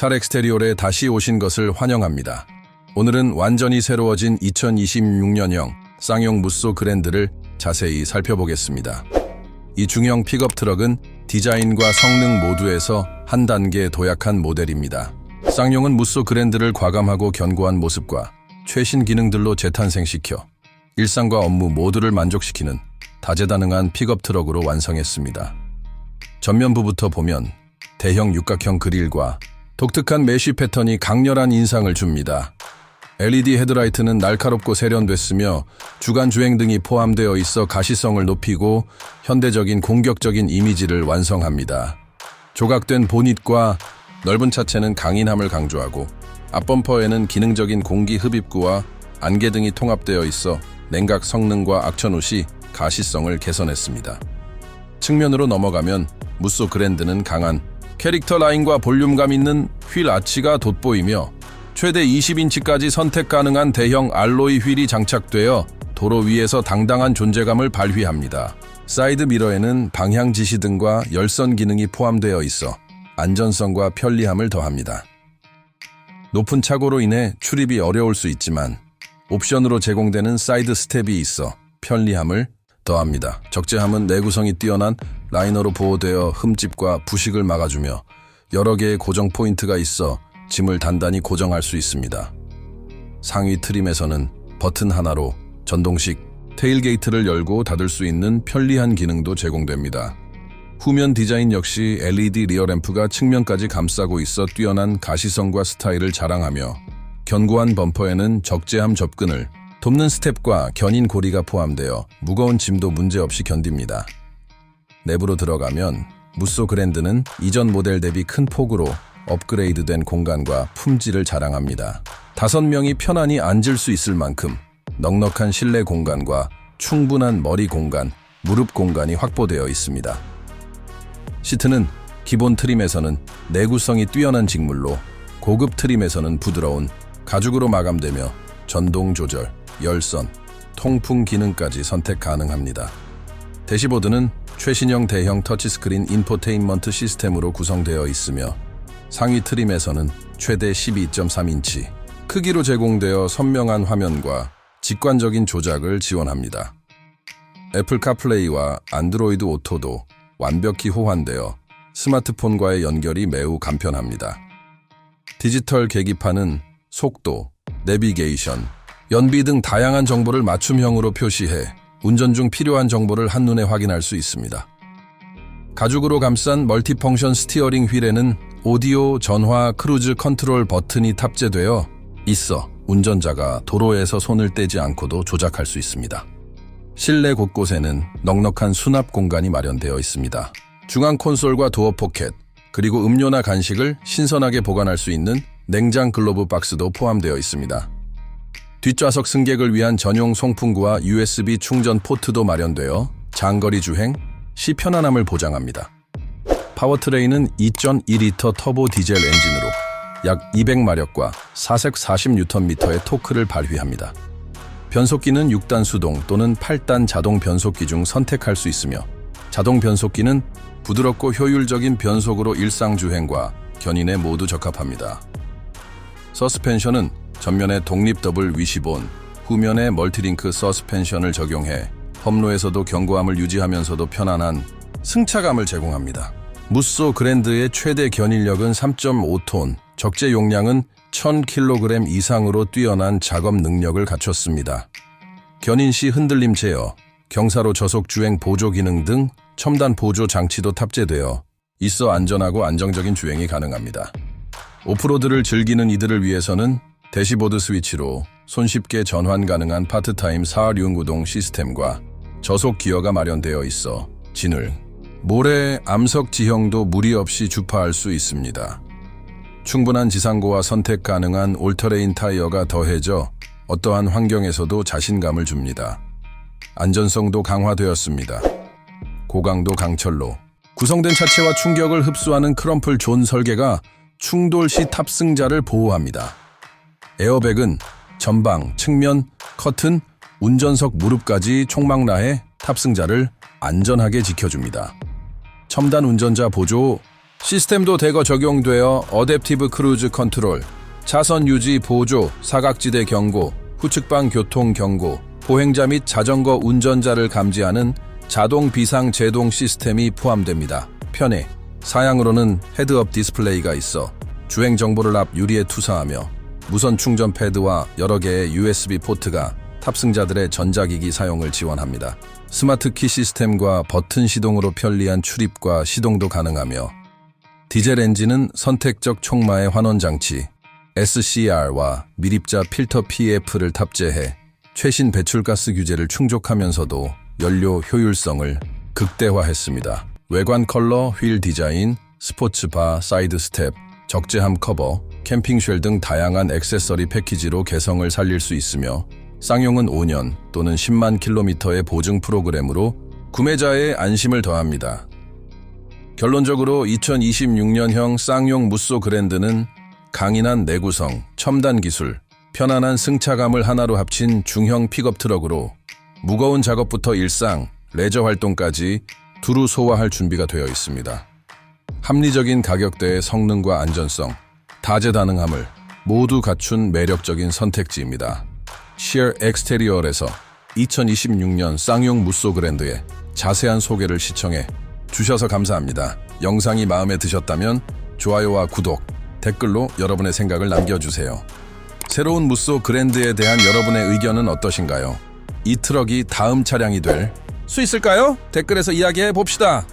찰 엑스테리올에 다시 오신 것을 환영합니다. 오늘은 완전히 새로워진 2026년형 쌍용 무쏘 그랜드를 자세히 살펴보겠습니다. 이 중형 픽업 트럭은 디자인과 성능 모두에서 한 단계 도약한 모델입니다. 쌍용은 무쏘 그랜드를 과감하고 견고한 모습과 최신 기능들로 재탄생시켜 일상과 업무 모두를 만족시키는 다재다능한 픽업 트럭으로 완성했습니다. 전면부부터 보면 대형 육각형 그릴과 독특한 메쉬 패턴이 강렬한 인상을 줍니다. LED 헤드라이트는 날카롭고 세련됐으며 주간 주행 등이 포함되어 있어 가시성을 높이고 현대적인 공격적인 이미지를 완성합니다. 조각된 보닛과 넓은 차체는 강인함을 강조하고 앞범퍼에는 기능적인 공기 흡입구와 안개 등이 통합되어 있어 냉각 성능과 악천후 가시성을 개선했습니다. 측면으로 넘어가면 무쏘 그랜드는 강한 캐릭터 라인과 볼륨감 있는 휠 아치가 돋보이며 최대 20인치까지 선택 가능한 대형 알로이 휠이 장착되어 도로 위에서 당당한 존재감을 발휘합니다. 사이드 미러에는 방향 지시 등과 열선 기능이 포함되어 있어 안전성과 편리함을 더합니다. 높은 차고로 인해 출입이 어려울 수 있지만 옵션으로 제공되는 사이드 스텝이 있어 편리함을 더합니다. 적재함은 내구성이 뛰어난 라이너로 보호되어 흠집과 부식을 막아주며 여러 개의 고정 포인트가 있어 짐을 단단히 고정할 수 있습니다. 상위 트림에서는 버튼 하나로 전동식 테일게이트를 열고 닫을 수 있는 편리한 기능도 제공됩니다. 후면 디자인 역시 LED 리어램프가 측면까지 감싸고 있어 뛰어난 가시성과 스타일을 자랑하며 견고한 범퍼에는 적재함 접근을 돕는 스텝과 견인 고리가 포함되어 무거운 짐도 문제없이 견딥니다. 내부로 들어가면 무쏘 그랜드는 이전 모델 대비 큰 폭으로 업그레이드된 공간과 품질을 자랑합니다. 다섯 명이 편안히 앉을 수 있을 만큼 넉넉한 실내 공간과 충분한 머리 공간, 무릎 공간이 확보되어 있습니다. 시트는 기본 트림에서는 내구성이 뛰어난 직물로 고급 트림에서는 부드러운 가죽으로 마감되며 전동 조절, 열선, 통풍 기능까지 선택 가능합니다. 대시보드는 최신형 대형 터치스크린 인포테인먼트 시스템으로 구성되어 있으며 상위 트림에서는 최대 12.3인치 크기로 제공되어 선명한 화면과 직관적인 조작을 지원합니다. 애플 카플레이와 안드로이드 오토도 완벽히 호환되어 스마트폰과의 연결이 매우 간편합니다. 디지털 계기판은 속도, 내비게이션, 연비 등 다양한 정보를 맞춤형으로 표시해 운전 중 필요한 정보를 한눈에 확인할 수 있습니다. 가죽으로 감싼 멀티펑션 스티어링 휠에는 오디오, 전화, 크루즈 컨트롤 버튼이 탑재되어 있어 운전자가 도로에서 손을 떼지 않고도 조작할 수 있습니다. 실내 곳곳에는 넉넉한 수납 공간이 마련되어 있습니다. 중앙 콘솔과 도어 포켓, 그리고 음료나 간식을 신선하게 보관할 수 있는 냉장 글로브 박스도 포함되어 있습니다. 뒷좌석 승객을 위한 전용 송풍구와 USB 충전 포트도 마련되어 장거리 주행 시 편안함을 보장합니다. 파워트레인은 2.2리터 터보 디젤 엔진으로 약 200마력과 4색 40Nm의 토크를 발휘합니다. 변속기는 6단 수동 또는 8단 자동 변속기 중 선택할 수 있으며 자동 변속기는 부드럽고 효율적인 변속으로 일상주행과 견인에 모두 적합합니다. 서스펜션은 전면에 독립 더블 위시본, 후면에 멀티링크 서스펜션을 적용해 험로에서도 견고함을 유지하면서도 편안한 승차감을 제공합니다. 무쏘 그랜드의 최대 견인력은 3.5톤, 적재 용량은 1000kg 이상으로 뛰어난 작업 능력을 갖췄습니다. 견인 시 흔들림 제어, 경사로 저속 주행 보조 기능 등 첨단 보조 장치도 탑재되어 있어 안전하고 안정적인 주행이 가능합니다. 오프로드를 즐기는 이들을 위해서는 대시보드 스위치로 손쉽게 전환 가능한 파트타임 4륜 구동 시스템과 저속 기어가 마련되어 있어 진울, 모래, 암석 지형도 무리 없이 주파할 수 있습니다. 충분한 지상고와 선택 가능한 올터레인 타이어가 더해져 어떠한 환경에서도 자신감을 줍니다. 안전성도 강화되었습니다. 고강도 강철로 구성된 차체와 충격을 흡수하는 크럼플 존 설계가 충돌 시 탑승자를 보호합니다. 에어백은 전방, 측면, 커튼, 운전석 무릎까지 총망라해 탑승자를 안전하게 지켜줍니다. 첨단 운전자 보조 시스템도 대거 적용되어 어댑티브 크루즈 컨트롤, 차선 유지 보조, 사각지대 경고, 후측방 교통 경고, 보행자 및 자전거 운전자를 감지하는 자동 비상 제동 시스템이 포함됩니다. 편해 사양으로는 헤드업 디스플레이가 있어 주행 정보를 앞 유리에 투사하며 무선 충전 패드와 여러 개의 USB 포트가 탑승자들의 전자기기 사용을 지원합니다. 스마트 키 시스템과 버튼 시동으로 편리한 출입과 시동도 가능하며 디젤 엔진은 선택적 촉마의 환원 장치 SCR와 미립자 필터 PF를 탑재해 최신 배출가스 규제를 충족하면서도 연료 효율성을 극대화했습니다. 외관 컬러, 휠 디자인, 스포츠바, 사이드 스텝, 적재함 커버, 캠핑 쉘 등 다양한 액세서리 패키지로 개성을 살릴 수 있으며 쌍용은 5년 또는 10만 킬로미터의 보증 프로그램으로 구매자의 안심을 더합니다. 결론적으로 2026년형 쌍용 무쏘 그랜드는 강인한 내구성, 첨단 기술, 편안한 승차감을 하나로 합친 중형 픽업 트럭으로 무거운 작업부터 일상, 레저 활동까지 두루 소화할 준비가 되어 있습니다. 합리적인 가격대의 성능과 안전성, 다재다능함을 모두 갖춘 매력적인 선택지입니다. 시어 엑스테리얼에서 2026년 쌍용 무쏘 그랜드의 자세한 소개를 시청해 주셔서 감사합니다. 영상이 마음에 드셨다면 좋아요와 구독, 댓글로 여러분의 생각을 남겨주세요. 새로운 무쏘 그랜드에 대한 여러분의 의견은 어떠신가요? 이 트럭이 다음 차량이 될 수 있을까요? 댓글에서 이야기해 봅시다.